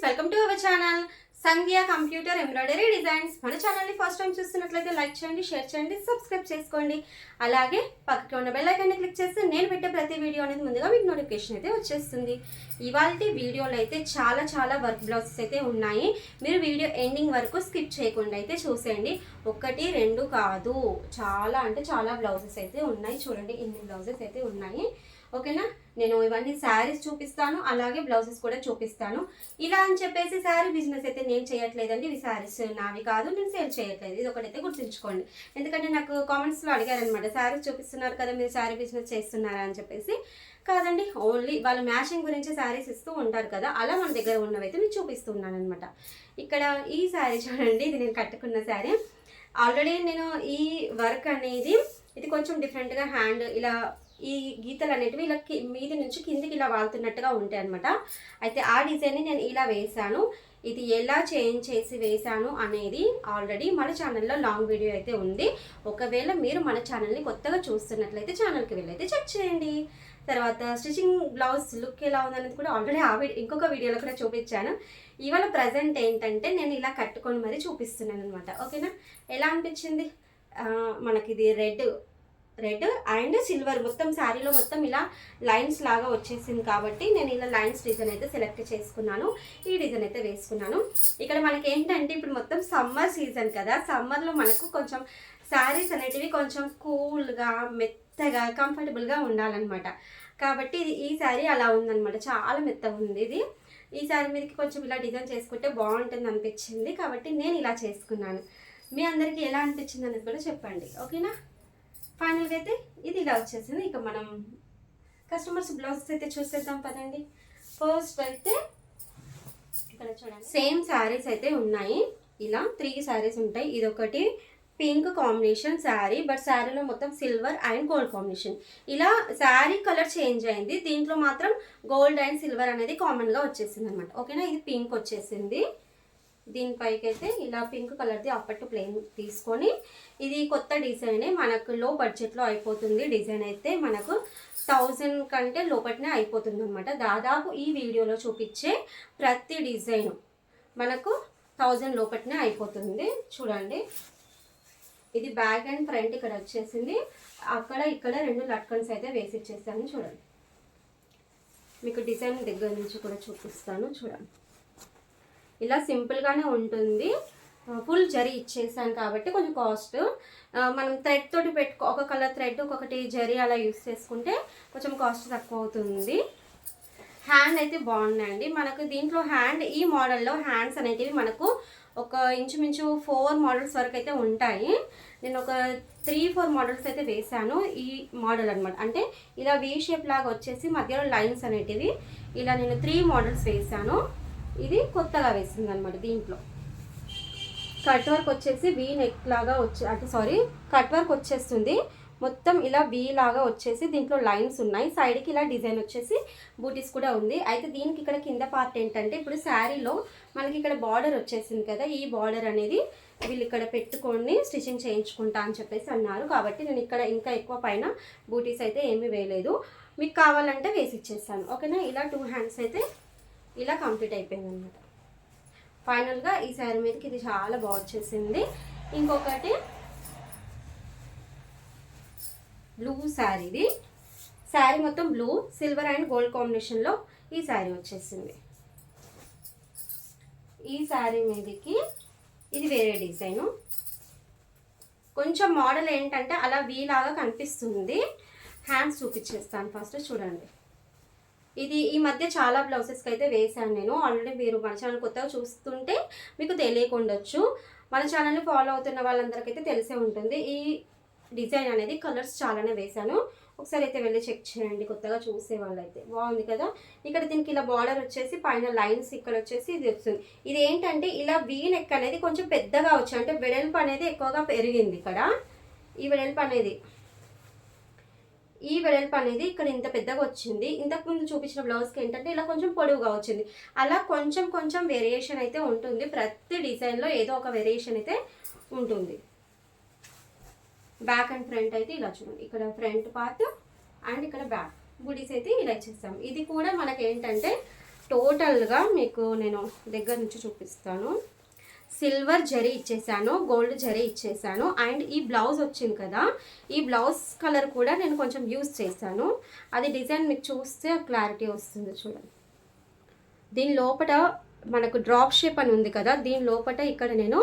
Friends welcome to our channel. Sandhya computer embroidery designs. మన ఛానల్ని first time చూస్తున్నట్లయితే like చేయండి షేర్ చేయండి సబ్స్క్రైబ్ చేసుకోండి. అలాగే పక్కకి ఉన్న బెల్ ఐకాన్ని క్లిక్ చేస్తే నేను పెట్టే ప్రతి వీడియో అనేది ముందుగా మీకు నోటిఫికేషన్ అయితే వచ్చేస్తుంది. ఇవాళ వీడియోలో అయితే చాలా చాలా వర్క్ బ్లౌజెస్ అయితే ఉన్నాయి. మీరు వీడియో ఎండింగ్ వరకు స్కిప్ చేయకుండా అయితే చూసేయండి. ఒకటి రెండు కాదు. చాలా అంటే చాలా బ్లౌజెస్ అయితే ఉన్నాయి. చూడండి ఇన్ని బ్లౌజెస్ అయితే ఉన్నాయి. ఓకేనా? నేను ఇవన్నీ శారీస్ చూపిస్తాను అలాగే బ్లౌజెస్ కూడా చూపిస్తాను. ఇలా అని చెప్పేసి శారీ బిజినెస్ అయితే నేను చేయట్లేదండి. ఇవి శారీస్ నావి కాదు నేను సేల్ చేయట్లేదు. ఇది ఒకటైతే గుర్తుంచుకోండి. ఎందుకంటే నాకు కామెంట్స్లో అడిగారనమాట శారీస్ చూపిస్తున్నారు కదా మీరు శారీ బిజినెస్ చేస్తున్నారా? అని చెప్పేసి. కాదండి ఓన్లీ వాళ్ళ మ్యాచింగ్ గురించి శారీస్ ఇస్తూ ఉంటారు కదా అలా మన దగ్గర ఉన్నవైతే నేను చూపిస్తున్నాను అనమాట ఇక్కడ ఈ శారీ చూడండి ఇది నేను కట్టుకున్న శారీ. ఆల్రెడీ నేను ఈ వర్క్ అనేది ఇది కొంచెం డిఫరెంట్గా హ్యాండ్ ఇలా ఈ గీతలు అనేటివి ఇలా మీది నుంచి కిందికి ఇలా వాళ్తున్నట్టుగా ఉంటాయి అనమాట అయితే ఆ డిజైన్ని నేను ఇలా వేశాను. ఇది ఎలా చేంజ్ చేసి వేశాను అనేది ఆల్రెడీ మన ఛానల్లో లాంగ్ వీడియో అయితే ఉంది. ఒకవేళ మీరు మన ఛానల్ని కొత్తగా చూస్తున్నట్లయితే ఛానల్కి వెళ్ళైతే చెక్ చేయండి. తర్వాత స్టిచింగ్ బ్లౌజ్ లుక్ ఎలా ఉందనేది కూడా ఆల్రెడీ ఆ ఇంకొక వీడియోలో కూడా చూపించాను. ఇవాళ ప్రజెంట్ ఏంటంటే నేను ఇలా కట్టుకొని మరీ చూపిస్తున్నాను అనమాట ఓకేనా? ఎలా అనిపించింది? మనకి ఇది రెడ్ రెడ్ అండ్ సిల్వర్ మొత్తం శారీలో మొత్తం ఇలా లైన్స్ లాగా వచ్చేసింది కాబట్టి నేను ఇలా లైన్స్ డిజైన్ అయితే సెలెక్ట్ చేసుకున్నాను. ఈ డిజైన్ అయితే వేసుకున్నాను. ఇక్కడ మనకి ఏంటంటే ఇప్పుడు మొత్తం సమ్మర్ సీజన్ కదా. సమ్మర్లో మనకు కొంచెం శారీస్ అనేటివి కొంచెం కూల్గా మెత్తగా కంఫర్టబుల్గా ఉండాలన్నమాట. కాబట్టి ఇది ఈ శారీ అలా ఉందన్నమాట. చాలా మెత్తగా ఉంది ఇది. ఈ శారీ మీదకి కొంచెం ఇలా డిజైన్ చేసుకుంటే బాగుంటుంది అనిపించింది. కాబట్టి నేను ఇలా చేసుకున్నాను. మీ అందరికీ ఎలా అనిపించింది అనేది కూడా చెప్పండి. ఓకేనా? ఫైనల్గా అయితే ఇది ఇలా వచ్చేసింది. ఇక మనం కస్టమర్స్ బ్లౌజెస్ అయితే చూసేద్దాం పదండి. ఫస్ట్ అయితే ఇక్కడ చూడండి. సేమ్ శారీస్ అయితే ఉన్నాయి. ఇలా త్రీ శారీస్ ఉంటాయి. ఇది ఒకటి పింక్ కాంబినేషన్ శారీ బట్ శారీలో మొత్తం సిల్వర్ అండ్ గోల్డ్ కాంబినేషన్ ఇలా శారీ కలర్ చేంజ్ అయింది. దీంట్లో మాత్రం గోల్డ్ అండ్ సిల్వర్ అనేది కామన్గా వచ్చేసింది అనమాట ఓకేనా ఇది పింక్ వచ్చేసింది. దీనిపైకి అయితే ఇలా పింక్ కలర్ది అప్పట్టు ప్లేన్ తీసుకొని ఇది కొత్త డిజైనే మనకు లో బడ్జెట్లో అయిపోతుంది డిజైన్ అయితే మనకు థౌజండ్ కంటే లోపట్నే అయిపోతుంది అనమాట దాదాపు ఈ వీడియోలో చూపించే ప్రతి డిజైన్ మనకు థౌజండ్ లోపట్నే అయిపోతుంది. చూడండి. ఇది బ్యాక్ అండ్ ఫ్రంట్ ఇక్కడ వచ్చేసింది. అక్కడ ఇక్కడ రెండు లట్కన్స్ అయితే వేసి ఇచ్చేసాను. చూడండి. మీకు డిజైన్ దగ్గర నుంచి కూడా చూపిస్తాను. చూడండి. ఇలా సింపుల్గానే ఉంటుంది. ఫుల్ జరీ ఇచ్చేసాను కాబట్టి కొంచెం కాస్ట్. మనం థ్రెడ్ తోటి పెట్టుకో ఒక కలర్ థ్రెడ్ ఒక్కొక్కటి జరీ అలా యూస్ చేసుకుంటే కొంచెం కాస్ట్ తక్కువ అవుతుంది. హ్యాండ్ అయితే బాగున్నాయండి. మనకు దీంట్లో హ్యాండ్ ఈ మోడల్లో హ్యాండ్స్ అనేటివి మనకు ఒక ఇంచుమించు ఫోర్ మోడల్స్ వరకు అయితే ఉంటాయి. నేను ఒక త్రీ ఫోర్ మోడల్స్ అయితే వేశాను ఈ మోడల్ అనమాట అంటే ఇలా వీ షేప్ లాగా వచ్చేసి మధ్యలో లైన్స్ అనేటివి ఇలా నేను త్రీ మోడల్స్ వేశాను. ఇది కొత్తగా వేసింది అనమాట దీంట్లో. కట్ వర్క్ వచ్చేసి వీ నెక్ లాగా వచ్చే అంటే సారీ కట్ వర్క్ వచ్చేస్తుంది. మొత్తం ఇలా వీ లాగా వచ్చేసి దీంట్లో లైన్స్ ఉన్నాయి. సైడ్కి ఇలా డిజైన్ వచ్చేసి బూటీస్ కూడా ఉంది. అయితే దీనికి ఇక్కడ కింద పార్ట్ ఏంటంటే ఇప్పుడు శారీలో మనకి ఇక్కడ బార్డర్ వచ్చేసింది కదా ఈ బార్డర్ అనేది వీళ్ళు ఇక్కడ పెట్టుకొని స్టిచ్చింగ్ చేయించుకుంటా అని చెప్పేసి అన్నారు. కాబట్టి నేను ఇక్కడ ఇంకా ఎక్కువ పైన బూటీస్ అయితే ఏమీ వేయలేదు. మీకు కావాలంటే వేసి ఇచ్చేస్తాను. ఓకేనా ఇలా టూ హ్యాండ్స్ అయితే ఇలా కంప్లీట్ అయిపోయింది అనమాట ఫైనల్గా ఈ శారీ మీదకి ఇది చాలా బాగా వచ్చేసింది. ఇంకొకటి బ్లూ శారీ ఇది. శారీ మొత్తం బ్లూ సిల్వర్ అండ్ గోల్డ్ కాంబినేషన్లో ఈ శారీ వచ్చేసింది. ఈ శారీ మీదకి ఇది వేరే డిజైను. కొంచెం మోడల్ ఏంటంటే అలా వీలాగా కనిపిస్తుంది. హ్యాండ్స్ చూపించేస్తాను ఫస్ట్ చూడండి. ఇది ఈ మధ్య చాలా బ్లౌజెస్కి అయితే వేశాను నేను. ఆల్రెడీ మీరు మన ఛానల్ కొత్తగా చూస్తుంటే మీకు తెలియకుండొచ్చు. మన ఛానల్ని ఫాలో అవుతున్న వాళ్ళందరికైతే తెలిసే ఉంటుంది. ఈ డిజైన్ అనేది కలర్స్ చాలానే వేశాను. ఒకసారి అయితే వెళ్ళి చెక్ చేయండి కొత్తగా చూసే వాళ్ళైతే. బాగుంది కదా? ఇక్కడ దీనికి ఇలా బార్డర్ వచ్చేసి పైన లైన్స్ ఇక్కడ వచ్చేసి ఇది వస్తుంది. ఇది ఏంటంటే ఇలా వీ నెక్ అనేది కొంచెం పెద్దగా వచ్చింది అంటే వెడల్పు అనేది ఎక్కువగా పెరిగింది ఇక్కడ. ఈ వెడల్పు అనేది ఈ వెడల్పు అనేది ఇక్కడ ఇంత పెద్దగా వచ్చింది. ఇంతకుముందు చూపించిన బ్లౌజ్కి ఏంటంటే ఇలా కొంచెం పొడవుగా వచ్చింది. అలా కొంచెం కొంచెం వేరియేషన్ అయితే ఉంటుంది. ప్రతి డిజైన్లో ఏదో ఒక వేరియేషన్ అయితే ఉంటుంది. బ్యాక్ అండ్ ఫ్రంట్ అయితే ఇలా చూడండి. ఇక్కడ ఫ్రంట్ పార్ట్ అండ్ ఇక్కడ బ్యాక్ బుడీస్ అయితే ఇలా ఇచ్చేస్తాం. ఇది కూడా మనకి ఏంటంటే టోటల్గా మీకు నేను దగ్గర నుంచి చూపిస్తాను. సిల్వర్ జరీ ఇచ్చేసాను గోల్డ్ జరీ ఇచ్చేసాను. అండ్ ఈ బ్లౌజ్ వచ్చింది కదా ఈ బ్లౌజ్ కలర్ కూడా నేను కొంచెం యూస్ చేశాను. అది డిజైన్ మీకు చూస్తే క్లారిటీ వస్తుంది చూడండి. దీని లోపల మనకు డ్రాప్ షేప్ అని ఉంది కదా దీని లోపల ఇక్కడ నేను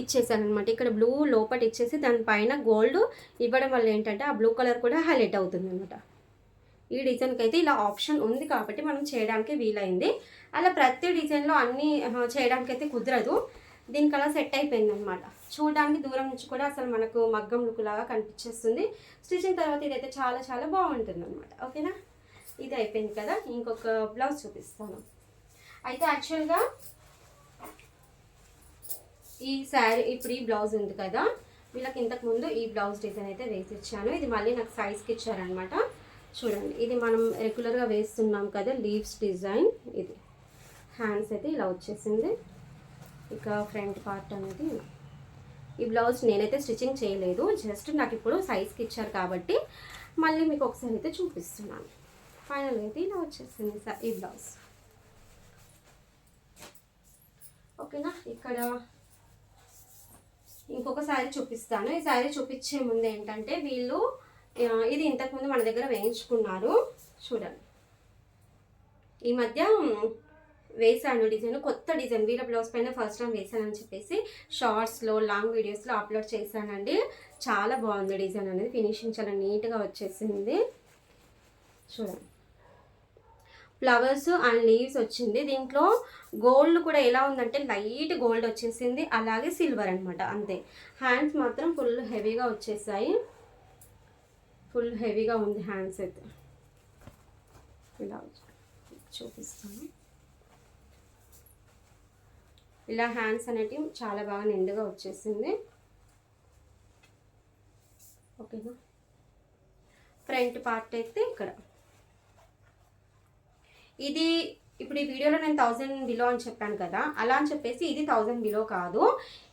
ఇచ్చేసాను అనమాట ఇక్కడ బ్లూ లోపల ఇచ్చేసి దానిపైన గోల్డ్ ఇవ్వడం వల్ల ఏంటంటే ఆ బ్లూ కలర్ కూడా హైలైట్ అవుతుంది అనమాట ఈ డిజైన్కి అయితే ఇలా ఆప్షన్ ఉంది కాబట్టి మనం చేయడానికి వీలైంది. అలా ప్రతి డిజైన్లో అన్నీ చేయడానికి అయితే కుదరదు. దీనికి అలా సెట్ అయిపోయింది అనమాట చూడడానికి దూరం నుంచి కూడా అసలు మనకు మగ్గం లుక్ లాగా కనిపించేస్తుంది. స్టిచ్చింగ్ తర్వాత ఇదైతే చాలా చాలా బాగుంటుంది అనమాట ఓకేనా? ఇది అయిపోయింది కదా? ఇంకొక బ్లౌజ్ చూపిస్తాను. అయితే యాక్చువల్గా ఈ శారీ ఇప్పుడు ఈ బ్లౌజ్ ఉంది కదా? వీళ్ళకి ఇంతకు ముందు ఈ బ్లౌజ్ డిజైన్ అయితే వేసి ఇచ్చాను ఇది మళ్ళీ నాకు సైజ్కి ఇచ్చారనమాట చూడండి ఇది మనం రెగ్యులర్గా వేస్తున్నాం కదా లీవ్స్ డిజైన్ ఇది. హ్యాండ్స్ అయితే ఇలా వచ్చేసింది. ఇక ఫ్రంట్ పార్ట్ అనేది. ఈ బ్లౌజ్ నేనైతే స్టిచ్చింగ్ చేయలేదు జస్ట్ నాకు ఇప్పుడు సైజ్కి ఇచ్చారు కాబట్టి మళ్ళీ మీకు ఒకసారి అయితే చూపిస్తున్నాను. ఫైనల్ అయితే ఇలా వచ్చేసింది సార్ ఈ బ్లౌజ్. ఓకేనా? ఇక్కడ ఇంకొక శారీ చూపిస్తాను. ఈ శారీ చూపించే ముందు ఏంటంటే వీళ్ళు ఇది ఇంతకుముందు మన దగ్గర వేయించుకున్నారు. చూడండి. ఈ మధ్య వేశాను వేసాను డిజైన్ కొత్త డిజైన్ వీళ్ళ బ్లౌజ్ పైన ఫస్ట్ టైం అని చెప్పేసి షార్ట్స్లో లాంగ్ వీడియోస్లో అప్లోడ్ చేశానండి. చాలా బాగుంది డిజైన్ అనేది ఫినిషింగ్ చాలా నీట్గా వచ్చేసింది. చూడండి. ఫ్లవర్స్ అండ్ లీవ్స్ వచ్చింది. దీంట్లో గోల్డ్ కూడా ఎలా ఉందంటే లైట్ గోల్డ్ వచ్చేసింది. అలాగే సిల్వర్ అనమాట అంతే. హ్యాండ్స్ మాత్రం ఫుల్ హెవీగా వచ్చేసాయి. ఫుల్ హెవీగా ఉంది హ్యాండ్స్ అయితే. ఇలా చూపిస్తాను. ఇలా హ్యాండ్స్ అనేటివి చాలా బాగా నిండుగా వచ్చేసింది. ఓకేనా? ఫ్రంట్ పార్ట్ అయితే ఇక్కడ. ఇది ఇప్పుడు ఈ వీడియోలో నేను థౌజండ్ బిలో అని చెప్పాను కదా అలా అని చెప్పేసి ఇది థౌజండ్ బిలో కాదు.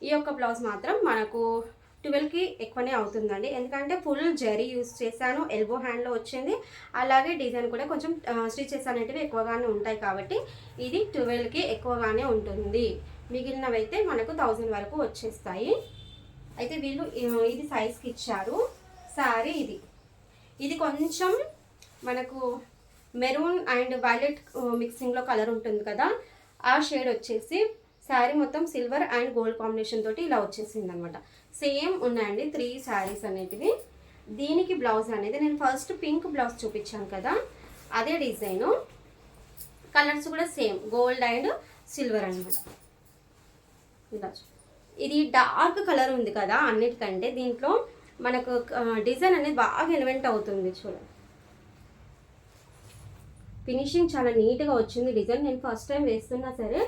ఈ యొక్క బ్లౌజ్ మాత్రం మనకు ట్వెల్వ్కి ఎక్కువనే అవుతుందండి. ఎందుకంటే ఫుల్ జరీ యూస్ చేశాను ఎల్బో హ్యాండ్లో వచ్చింది. అలాగే డిజైన్ కూడా కొంచెం స్టిచ్ అనేటివి ఎక్కువగానే ఉంటాయి కాబట్టి ఇది ట్వెల్వ్కి ఎక్కువగానే ఉంటుంది. మిగిలినవి అయితే మనకు థౌజండ్ వరకు వచ్చేస్తాయి. అయితే వీళ్ళు ఇది సైజ్కి ఇచ్చారు. సారీ ఇది. ఇది కొంచెం మనకు మెరూన్ అండ్ వైలెట్ మిక్సింగ్లో కలర్ ఉంటుంది కదా ఆ షేడ్ వచ్చేసి శారీ మొత్తం సిల్వర్ అండ్ గోల్డ్ కాంబినేషన్ తోటి ఇలా వచ్చేసింది అనమాట సేమ్ ఉన్నాయండి త్రీ శారీస్ అనేటివి. దీనికి బ్లౌజ్ అనేది నేను ఫస్ట్ పింక్ బ్లౌజ్ చూపించాను కదా అదే డిజైను కలర్స్ కూడా సేమ్ గోల్డ్ అండ్ సిల్వర్ అనమాట. ఇది డార్క్ కలర్ ఉంది కదా అన్నిటికంటే దీంట్లో మనకు డిజైన్ అనేది బాగా ఎలిమెంట్ అవుతుంది చూడండి. ఫినిషింగ్ చాలా నీట్గా వచ్చింది డిజైన్. నేను ఫస్ట్ టైం వేస్తున్నా సరే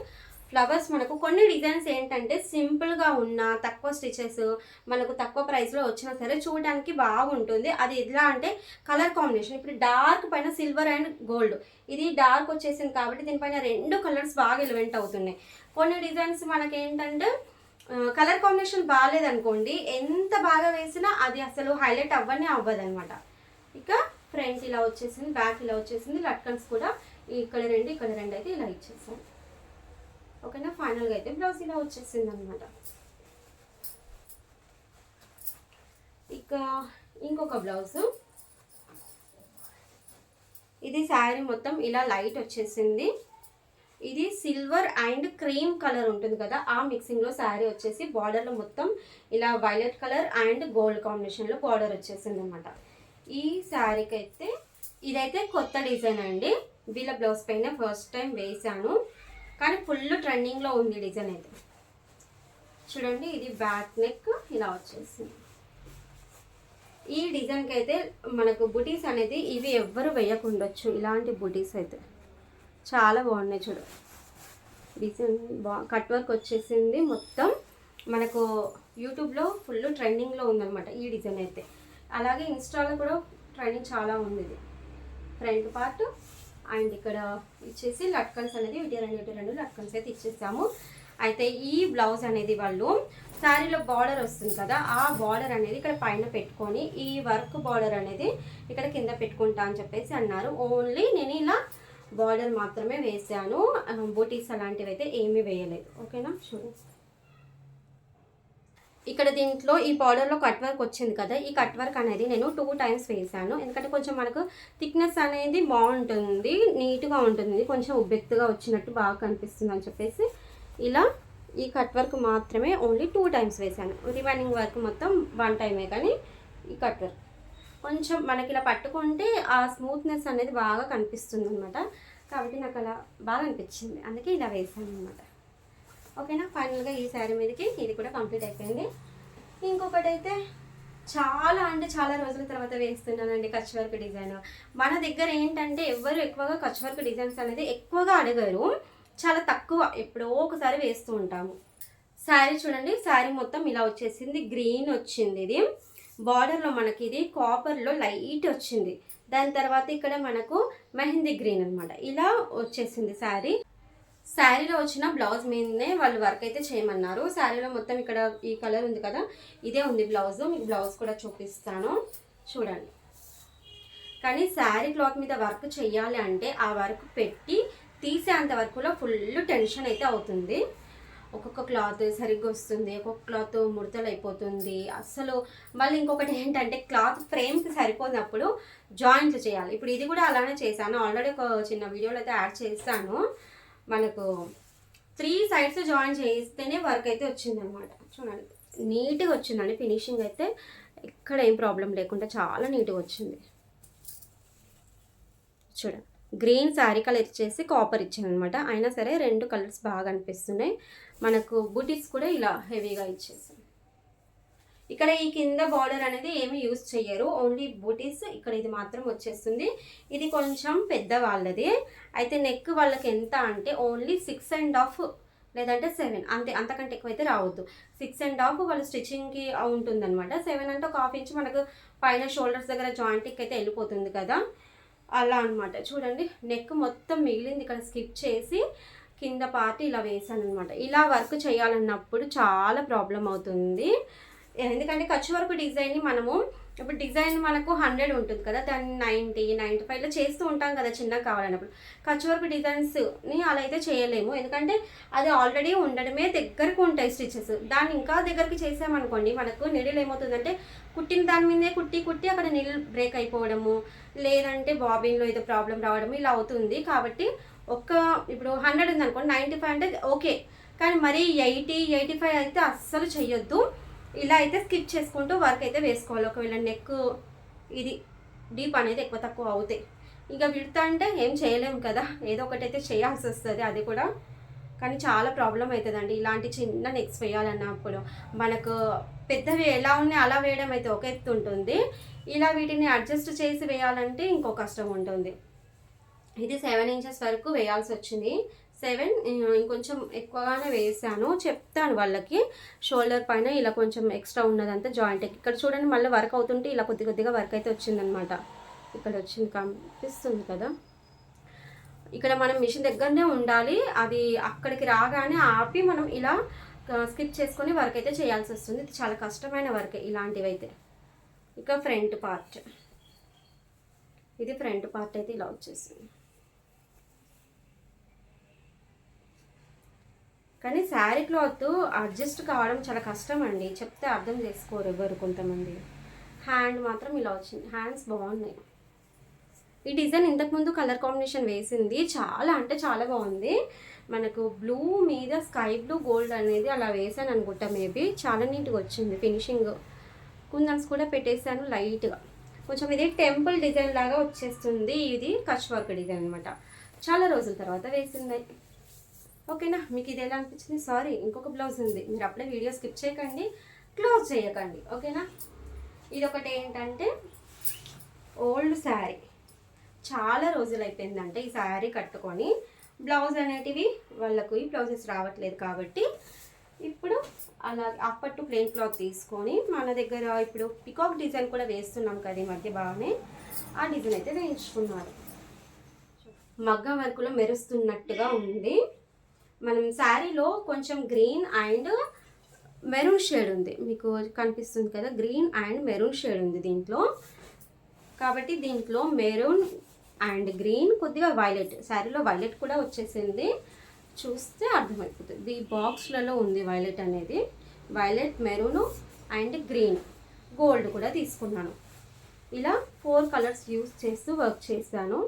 ఫ్లవర్స్ మనకు కొన్ని డిజైన్స్ ఏంటంటే సింపుల్గా ఉన్న తక్కువ స్టిచెస్ మనకు తక్కువ ప్రైస్లో వచ్చినా సరే చూడడానికి బాగుంటుంది. అది ఎలా అంటే కలర్ కాంబినేషన్. ఇప్పుడు డార్క్ పైన సిల్వర్ అండ్ గోల్డ్. ఇది డార్క్ వచ్చేసింది కాబట్టి దీనిపైన రెండు కలర్స్ బాగా ఎలివెంట్ అవుతున్నాయి. కొన్ని డిజైన్స్ మనకి ఏంటంటే కలర్ కాంబినేషన్ బాగాలేదనుకోండి ఎంత బాగా వేసినా అది అసలు హైలైట్ అవ్వనే అవ్వదనమాట. ఇక ఫ్రంట్ ఇలా వచ్చేసింది బ్యాక్ ఇలా వచ్చేసింది లట్కన్స్ కూడా ఇక్కడ రెండు ఇక్కడ రెండు అయితే ఇలా ఇచ్చేసాం. ఓకేనా? ఫైనల్గా అయితే బ్లౌజ్ ఇలా వచ్చేసింది అనమాట ఇక ఇంకొక బ్లౌజ్. ఇది శారీ మొత్తం ఇలా లైట్ వచ్చేసింది. ఇది సిల్వర్ అండ్ క్రీమ్ కలర్ ఉంటుంది కదా. ఆ మిక్సింగ్లో శారీ వచ్చేసి బార్డర్లో మొత్తం ఇలా వైలెట్ కలర్ అండ్ గోల్డ్ కాంబినేషన్లో బార్డర్ వచ్చేసింది అనమాట ఈ శారీకి అయితే ఇదైతే కొత్త డిజైన్ అండి. వీళ్ళ బ్లౌజ్ పైన ఫస్ట్ టైం వేసాను కానీ ఫుల్ ట్రెండింగ్లో ఉంది డిజైన్ అయితే. చూడండి ఇది బ్యాక్ నెక్ ఇలా వచ్చేసింది. ఈ డిజైన్కి అయితే మనకు బుటీస్ అనేది ఇవి ఎవ్వరు వేయకుండొచ్చు. ఇలాంటి బుటీస్ అయితే. చాలా బాగున్నాయి చూడు. డిజైన్ బా కట్ వర్క్ వచ్చేసింది మొత్తం. మనకు యూట్యూబ్లో ఫుల్ ట్రెండింగ్లో ఉందన్నమాట ఈ డిజైన్ అయితే. అలాగే ఇన్స్టాలో కూడా ట్రెండింగ్ చాలా ఉంది ఇది. ఫ్రంట్ పార్ట్ అండ్ ఇక్కడ ఇచ్చేసి లట్కన్స్ అనేది ఇటు రెండు ఇటు రెండు లట్కన్స్ అయితే ఇచ్చేసాము. అయితే ఈ బ్లౌజ్ అనేది వాళ్ళు శారీలో బార్డర్ వస్తుంది కదా ఆ బార్డర్ అనేది ఇక్కడ పైన పెట్టుకొని ఈ వర్క్ బార్డర్ అనేది ఇక్కడ కింద పెట్టుకుంటా అని చెప్పేసి అన్నారు. ఓన్లీ నేను ఇలా బార్డర్ మాత్రమే వేసాను బూటీస్ అలాంటివి అయితే ఏమీ వేయలేదు. ఓకేనా? చూడండి ఇక్కడ దీంట్లో ఈ పౌడర్లో కట్ వర్క్ వచ్చింది కదా ఈ కట్ వర్క్ అనేది నేను టూ టైమ్స్ వేసాను ఎందుకంటే కొంచెం మనకు థిక్నెస్ అనేది బాగుంటుంది నీట్గా ఉంటుంది కొంచెం ఉబ్బెత్తుగా వచ్చినట్టు బాగా కనిపిస్తుంది అని చెప్పేసి ఇలా ఈ కట్ వర్క్ మాత్రమే ఓన్లీ టూ టైమ్స్ వేసాను రిమైనింగ్ వర్క్ మొత్తం వన్ టైమే కానీ ఈ కట్ వర్క్. కొంచెం మనకి ఇలా పట్టుకుంటే ఆ స్మూత్నెస్ అనేది బాగా కనిపిస్తుంది అనమాట కాబట్టి నాకు అలా బాగా అనిపించింది. అందుకే ఇలా వేసాను అనమాట ఓకేనా? ఫైనల్గా ఈ శారీ మీదకి ఇది కూడా కంప్లీట్ అయిపోయింది. ఇంకొకటి అయితే చాలా అంటే చాలా రోజుల తర్వాత వేస్తున్నానండి కచ్ వర్క్ డిజైన్. మన దగ్గర ఏంటంటే ఎవరు ఎక్కువగా కచ్ వర్క్ డిజైన్స్ అనేది ఎక్కువగా అడగరు. చాలా తక్కువ. ఎప్పుడో ఒకసారి వేస్తూ ఉంటాము. శారీ చూడండి. శారీ మొత్తం ఇలా వచ్చేసింది. గ్రీన్ వచ్చింది ఇది. బార్డర్లో మనకి ఇది కాపర్లో లైట్ వచ్చింది. దాని తర్వాత ఇక్కడ మనకు మెహందీ గ్రీన్ అనమాట ఇలా వచ్చేసింది శారీ. శారీలో వచ్చిన బ్లౌజ్ మీదనే వాళ్ళు వర్క్ అయితే చేయమన్నారు. శారీలో మొత్తం ఇక్కడ ఈ కలర్ ఉంది కదా ఇదే ఉంది బ్లౌజ్. మీకు బ్లౌజ్ కూడా చూపిస్తాను. చూడండి. కానీ శారీ క్లాత్ మీద వర్క్ చేయాలి అంటే ఆ వర్క్ పెట్టి తీసేంత వరకులో ఫుల్ టెన్షన్ అయితే అవుతుంది. ఒక్కొక్క క్లాత్ సరిగ్గా వస్తుంది ఒక్కొక్క క్లాత్ ముడతలు అయిపోతుంది అస్సలు మళ్ళీ ఇంకొకటి ఏంటంటే క్లాత్ ఫ్రేమ్కి సరిపోయినప్పుడు జాయింట్లు చేయాలి. ఇప్పుడు ఇది కూడా అలానే చేశాను. ఆల్రెడీ ఒక చిన్న వీడియోలో అయితే యాడ్ చేస్తాను మనకు త్రీ సైడ్స్ జాయిన్ చేస్తేనే వర్క్ అయితే వచ్చిందనమాట. చూడండి నీట్గా వచ్చిందండి ఫినిషింగ్ అయితే. ఎక్కడ ఏం ప్రాబ్లం లేకుండా చాలా నీట్గా వచ్చింది. చూడండి గ్రీన్ శారీ కలర్ ఇచ్చేసి కాపర్ ఇచ్చాను అనమాట అయినా సరే రెండు కలర్స్ బాగా అనిపిస్తున్నాయి. మనకు బూటీస్ కూడా ఇలా హెవీగా ఇచ్చేసాం. ఇక్కడ ఈ కింద బార్డర్ అనేది ఏమి యూజ్ చేయరు ఓన్లీ బూటీస్ ఇక్కడ ఇది మాత్రం వచ్చేస్తుంది. ఇది కొంచెం పెద్ద వాళ్ళది అయితే నెక్ వాళ్ళకి ఎంత అంటే ఓన్లీ సిక్స్ అండ్ హాఫ్ లేదంటే సెవెన్ అంతే అంతకంటే ఎక్కువైతే రావద్దు. సిక్స్ అండ్ హాఫ్ వాళ్ళు స్టిచ్చింగ్కి ఉంటుందన్నమాట. సెవెన్ అంటే ఒక హాఫ్ ఇంచ్ మనకు పైన షోల్డర్స్ దగ్గర జాయింట్కి అయితే వెళ్ళిపోతుంది కదా. అలా అనమాట చూడండి నెక్ మొత్తం మిగిలింది. ఇక్కడ స్కిప్ చేసి కింద పార్ట్ ఇలా వేసాను అనమాట ఇలా వర్క్ చేయాలన్నప్పుడు చాలా ప్రాబ్లం అవుతుంది. ఎందుకంటే ఖర్చు వరకు డిజైన్ని మనము ఇప్పుడు డిజైన్ మనకు హండ్రెడ్ ఉంటుంది కదా దాన్ని నైంటీ నైంటీ ఫైవ్లో చేస్తూ ఉంటాం కదా చిన్నగా కావాలన్నప్పుడు. ఖర్చు వరకు డిజైన్స్ని అలా అయితే చేయలేము. ఎందుకంటే అది ఆల్రెడీ ఉండడమే దగ్గరకు ఉంటాయి స్టిచెస్ దాన్ని ఇంకా దగ్గరికి చేసామనుకోండి మనకు నీడిల్ ఏమవుతుందంటే కుట్టిన దాని మీదే కుట్టి కుట్టి అక్కడ నీళ్ళు బ్రేక్ అయిపోవడము లేదంటే బాబిన్లో ఏదో ప్రాబ్లం రావడము ఇలా అవుతుంది. కాబట్టి ఒక్క ఇప్పుడు హండ్రెడ్ ఉంది అనుకోండి నైంటీ ఫైవ్ అంటే ఓకే. కానీ మరీ ఎయిటీ ఎయిటీ ఫైవ్ అయితే అస్సలు చెయ్యొద్దు. ఇలా అయితే స్కిప్ చేసుకుంటూ వర్క్ అయితే వేసుకోవాలి. ఒకవేళ నెక్ ఇది డీప్ అనేది ఎక్కువ తక్కువ అవుతాయి. ఇంకా విడత అంటే ఏం చేయలేము కదా. ఏదో ఒకటి అయితే చేయాల్సి వస్తుంది అది కూడా. కానీ చాలా ప్రాబ్లం అవుతుందండి. ఇలాంటి చిన్న నెక్స్ వేయాలన్నప్పుడు మనకు పెద్దవి ఎలా ఉన్నాయి అలా వేయడం అయితే ఒక ఎత్తు ఉంటుంది. ఇలా వీటిని అడ్జస్ట్ చేసి వేయాలంటే ఇంకో కష్టం ఉంటుంది. ఇది సెవెన్ ఇంచెస్ వరకు వేయాల్సి వచ్చింది. సెవెన్ ఇంకొంచెం ఎక్కువగానే వేసాను. చెప్తాను వాళ్ళకి. షోల్డర్ పైన ఇలా కొంచెం ఎక్స్ట్రా ఉన్నదంతా జాయింట్ ఇక్కడ చూడండి మళ్ళీ వర్క్ అవుతుంటే ఇలా కొద్ది కొద్దిగా వర్క్ అయితే వచ్చిందనమాట ఇక్కడ వచ్చింది కనిపిస్తుంది కదా. ఇక్కడ మనం మిషన్ దగ్గరనే ఉండాలి. అది అక్కడికి రాగానే ఆపి మనం ఇలా స్కిప్ చేసుకొని వర్క్ అయితే చేయాల్సి వస్తుంది. ఇది చాలా కష్టమైన వర్క్ ఇలాంటివి అయితే ఇక ఫ్రంట్ పార్ట్ ఇది ఫ్రంట్ పార్ట్ అయితే ఇలా వచ్చేసింది. కానీ శారీ క్లాత్ అడ్జస్ట్ కావడం చాలా కష్టం అండి చెప్తే అర్థం చేసుకోరు ఎవరు కొంతమంది. హ్యాండ్ మాత్రం ఇలా వచ్చింది హ్యాండ్స్ బాగున్నాయి. ఈ డిజైన్ ఇంతకుముందు కలర్ కాంబినేషన్ వేసింది. చాలా అంటే చాలా బాగుంది. మనకు బ్లూ మీద స్కై బ్లూ గోల్డ్ అనేది అలా వేసాను అనుకుంటా మేబీ. చాలా నీట్గా వచ్చింది ఫినిషింగ్. కుందన్స్ కూడా పెట్టేశాను లైట్గా. కొంచెం ఇది టెంపుల్ డిజైన్ లాగా వచ్చేస్తుంది. ఇది కచ్ వర్క్ డిజైన్ అనమాట చాలా రోజుల తర్వాత వేసింది. ఓకేనా? మీకు ఇది ఎలా అనిపించింది? సారీ ఇంకొక బ్లౌజ్ ఉంది. మీరు అప్పుడే వీడియో స్కిప్ చేయకండి. క్లోజ్ చేయకండి. ఓకేనా? ఇది ఒకటి ఏంటంటే ఓల్డ్ శారీ చాలా రోజులు అయిపోయిందంటే ఈ శారీ కట్టుకొని బ్లౌజ్ అనేటివి వాళ్ళకు ఈ బ్లౌజెస్ రావట్లేదు కాబట్టి ఇప్పుడు అలా అప్పట్టు ప్లెయిన్ క్లాత్ తీసుకొని మన దగ్గర ఇప్పుడు పికాక్ డిజైన్ కూడా వేస్తున్నాం కదా ఈ మధ్య బాగానే. ఆ డిజైన్ అయితే వేయించుకున్నారు. మగ్గం వర్క్లో మెరుస్తున్నట్టుగా ఉంది. మనం శారీలో కొంచెం గ్రీన్ అండ్ మెరూన్ షేడ్ ఉంది. మీకు కనిపిస్తుంది కదా గ్రీన్ అండ్ మెరూన్ షేడ్ ఉంది దీంట్లో. కాబట్టి దీంట్లో మెరూన్ అండ్ గ్రీన్ కొద్దిగా వైలెట్ శారీలో వైలెట్ కూడా వచ్చేసింది. చూస్తే అర్థమైపోతుంది. ఈ బాక్స్లలో ఉంది వైలెట్ అనేది. Violet maroon and green. Gold కూడా తీసుకున్నాను. ఇలా ఫోర్ కలర్స్ యూస్ చేస్తూ వర్క్ చేశాను.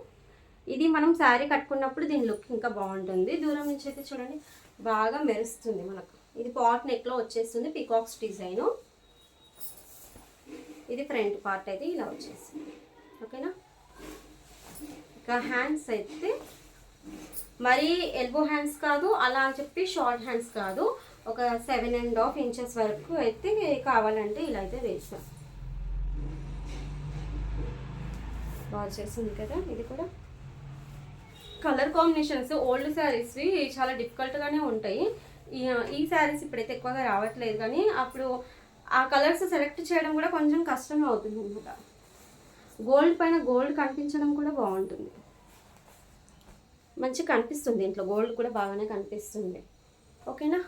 ఇది మనం శారీ కట్టుకున్నప్పుడు దీని లుక్ ఇంకా బాగుంటుంది. దూరం నుంచి అయితే చూడండి బాగా మెరుస్తుంది మనకు. ఇది పాట్ నెక్లో వచ్చేస్తుంది పికాక్స్ డిజైను. ఇది ఫ్రంట్ పార్ట్ అయితే ఇలా వచ్చేస్తుంది. ఓకేనా? ఇక హ్యాండ్స్ అయితే మరీ ఎల్బో హ్యాండ్స్ కాదు అలా అని చెప్పి షార్ట్ హ్యాండ్స్ కాదు. ఒక సెవెన్ అండ్ హాఫ్ ఇంచెస్ వరకు అయితే కావాలంటే ఇలా అయితే వేసాం. బాగా చేస్తుంది కదా ఇది కూడా? కలర్ కాంబినేషన్స్ ఓల్డ్ శారీస్వి చాలా డిఫికల్ట్గానే ఉంటాయి. ఈ- శారీస్ ఇప్పుడైతే ఎక్కువగా రావట్లేదు కానీ అప్పుడు ఆ కలర్స్ సెలెక్ట్ చేయడం కూడా కొంచెం కష్టమే అవుతుంది అనమాట గోల్డ్ పైన గోల్డ్ కనిపించడం కూడా బాగుంటుంది. మంచిగా కనిపిస్తుంది ఇంట్లో గోల్డ్ కూడా బాగానే కనిపిస్తుంది. ఓకేనా?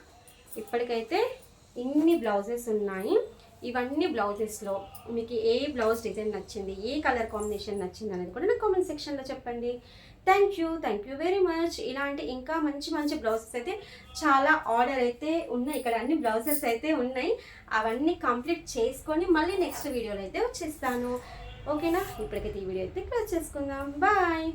ఇప్పటికైతే ఇన్ని బ్లౌజెస్ ఉన్నాయి. ఇవన్నీ బ్లౌజెస్లో మీకు ఏ బ్లౌజ్ డిజైన్ నచ్చింది ఏ కలర్ కాంబినేషన్ నచ్చింది అనేది కూడా నాకు కామెంట్ సెక్షన్లో చెప్పండి. Thank you thank you very much ఇలాంటి ఇంకా మంచి మంచి బ్లౌజెస్ అయితే చాలా ఆర్డర్ అయితే ఉన్నాయి. ఇక్కడ అన్ని బ్లౌజెస్ అయితే ఉన్నాయి. అవన్నీ కంప్లీట్ చేసుకొని మళ్ళీ నెక్స్ట్ వీడియోలో అయితే వచ్చేస్తాను. ఓకేనా ఇప్పటికైతే ఈ వీడియో అయితే క్లోజ్ చేసుకుందాం. బాయ్